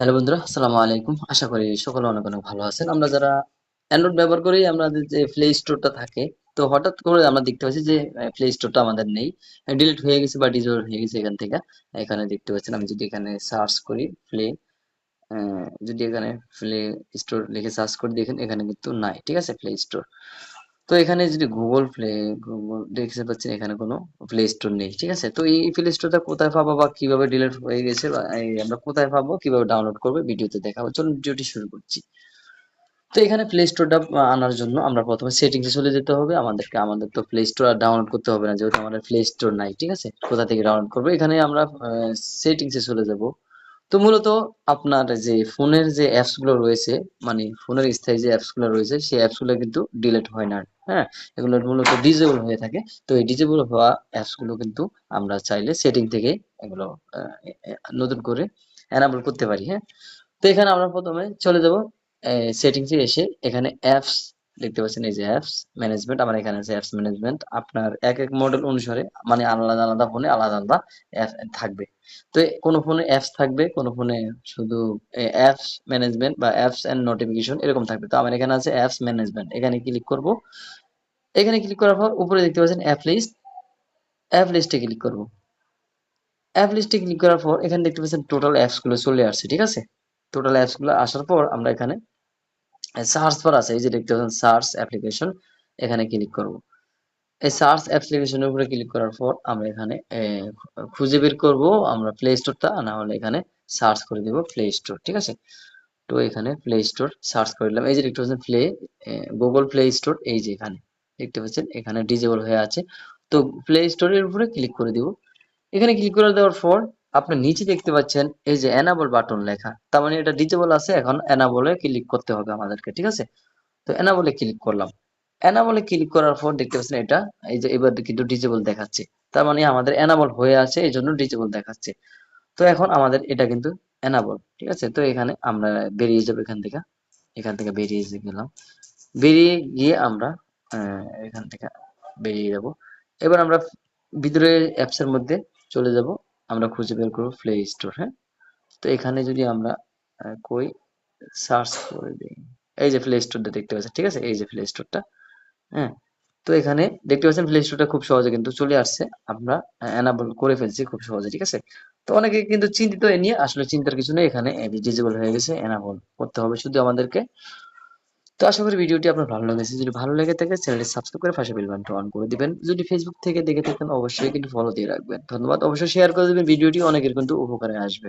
Hello বন্ধুরা, আসসালামু আলাইকুম। আশা করি সকলে অনেক অনেক ভালো আছেন। আমরা যারা অ্যান্ড্রয়েড ব্যবহার করি আমাদের যে প্লে স্টোরটা থাকে, তো হঠাৎ করে আমরা দেখতে পাচ্ছি যে প্লে স্টোরটা আমাদের নেই। ডিলিট হয়ে গেছে বা ডিজেবল হয়ে গেছে এখান থেকে। এখানে দেখতে পাচ্ছেন, আমি যদি এখানে সার্চ করি প্লে যদি এখানে প্লে স্টোর লিখে সার্চ করে দেখেন, এখানে কিন্তু নাই, ঠিক আছে? প্লে স্টোর তো এখানে যদি গুগল প্লে গুগল দেখতে পাচ্ছেন এখানে কোনো প্লে স্টোর নেই, ঠিক আছে? তো এই প্লে স্টোরটা কোথায় পাবো বা কীভাবে ডিলিট হয়ে গেছে বা আমরা কোথায় পাবো, কীভাবে ডাউনলোড করব, ভিডিওতে দেখাবো। চলুন ভিডিওটি শুরু করছি। তো এখানে প্লে স্টোরটা আনার জন্য আমরা প্রথমে সেটিংসে চলে যেতে হবে। আমাদেরকে, আমাদের তো প্লে স্টোর আর ডাউনলোড করতে হবে না, যেহেতু আমাদের প্লে স্টোর নাই, ঠিক আছে? কোথা থেকে ডাউনলোড করব? এখানে আমরা সেটিংসে চলে যাব। তো মূলত আপনার যে ফোনের যে অ্যাপসগুলো রয়েছে মানে ফোনের স্থায়ী যে অ্যাপসগুলো রয়েছে, সেই অ্যাপসগুলো কিন্তু ডিলেট হয় না হ্যাঁ? এগুলো মূলত ডিজেবল হয়ে থাকে। তো এই ডিজেবল হওয়া অ্যাপসগুলো কিন্তু আমরা চাইলে সেটিং থেকে এগুলো নতুন করে এনাবল করতে পারি হ্যাঁ? তো এখানে আমরা প্রথমে চলে যাব সেটিংসে এসে এখানে অ্যাপস দেখতে পাচ্ছেন এই যে অ্যাপস ম্যানেজমেন্ট আমার এখানে আছে অ্যাপস ম্যানেজমেন্ট আপনার এক এক মডেল অনুসারে মানে আলাদা আলাদা ফোনে আলাদা আলাদা অ্যাপ থাকবে। তো কোনো ফোনে অ্যাপস থাকবে, কোনো ফোনে শুধু অ্যাপস ম্যানেজমেন্ট বা অ্যাপস এন্ড নোটিফিকেশন এরকম থাকবে। তো আমার এখানে আছে অ্যাপস ম্যানেজমেন্ট এখানে ক্লিক করব। এখানে ক্লিক করার পর উপরে দেখতে পাচ্ছেন অ্যাপ লিস্ট অ্যাপ লিস্টে ক্লিক করব। অ্যাপ লিস্টে ক্লিক করার পর এখানে দেখতে পাচ্ছেন টোটাল অ্যাপসগুলো চলে আসছে, ঠিক আছে? টোটাল অ্যাপসগুলো আসার পর আমরা এখানে সার্চ বার আছে, এই যে দেখতে পাচ্ছেন সার্চ অ্যাপ্লিকেশন এখানে ক্লিক করব। এই সার্চ অ্যাপ্লিকেশনের উপরে ক্লিক করার পর আমরা এখানে খুঁজে বের করব আমরা প্লে স্টোরটা না হলে এখানে সার্চ করে দেব প্লে স্টোর ঠিক আছে? তো এখানে প্লে স্টোর সার্চ করে দিলাম। এই যে দেখতে পাচ্ছেন প্লে গুগল প্লে স্টোর এই যে এখানে, দেখতে পাচ্ছেন? এখানে ডিজেবল হয়ে আছে। তো প্লে স্টোরের উপরে ক্লিক করে দিব। এখানে ক্লিক করে দেওয়ার পর আপনি নিচে দেখতে পাচ্ছেন, এই যে এনাবল বাটন লেখা। তার মানে এটা ডিজেবল আছে, এখন এনাবলে ক্লিক করতে হবে আমাদেরকে, ঠিক আছে? তো এনাবলে ক্লিক করলাম। এনাবলে ক্লিক করার পর দেখতে পাচ্ছেন এটা, এই যে এবার কিন্তু ডিজেবল দেখাচ্ছে। তার মানে আমাদের এনাবল হয়ে আছে, এই জন্য ডিজেবল দেখাচ্ছে। তো এখন আমাদের এটা কিন্তু এনাবল ঠিক আছে? তো এখানে আমরা বেরিয়ে যাব এখান থেকে এখান থেকে বেরিয়ে গেলাম। বেরিয়ে গিয়ে আমরা এখান থেকে বেরিয়ে যাব। এবার আমরা ভিতরে অ্যাপস এর মধ্যে চলে যাব। আমরা খুঁজে বের করব প্লে স্টোর হ্যাঁ? তো এখানে যদি আমরা কই? সার্চ করে দিই। এই যে প্লে স্টোরটা দেখতে পাচ্ছেন, ঠিক আছে? এই যে প্লে স্টোরটা হ্যাঁ? তো এখানে দেখতে পাচ্ছেন প্লে স্টোরটা খুব সহজে কিন্তু চলে আসছে। আমরা এনাবল করে ফেলছি খুব সহজে, ঠিক আছে? তো অনেকে কিন্তু চিন্তিত এ নিয়ে আসলে চিন্তার কিছু নেই। এখানে ডিজেবল হয়ে গেছে এনাবল করতে হবে। শুধু আমাদেরকে তো আশা করি ভিডিওটি আপনার ভালো লেগেছে। যদি ভালো লেগে থাকে, চ্যানেলটি সাবস্ক্রাইব করে পাশে বেল বাটনটি অন করে দিবেন। যদি ফেসবুক থেকে দেখে থাকেন, অবশ্যই কিন্তু ফলো দিয়ে রাখবেন। ধন্যবাদ। অবশ্যই শেয়ার করে দিবেন। ভিডিওটি অনেকের কিন্তু উপকারে আসবে।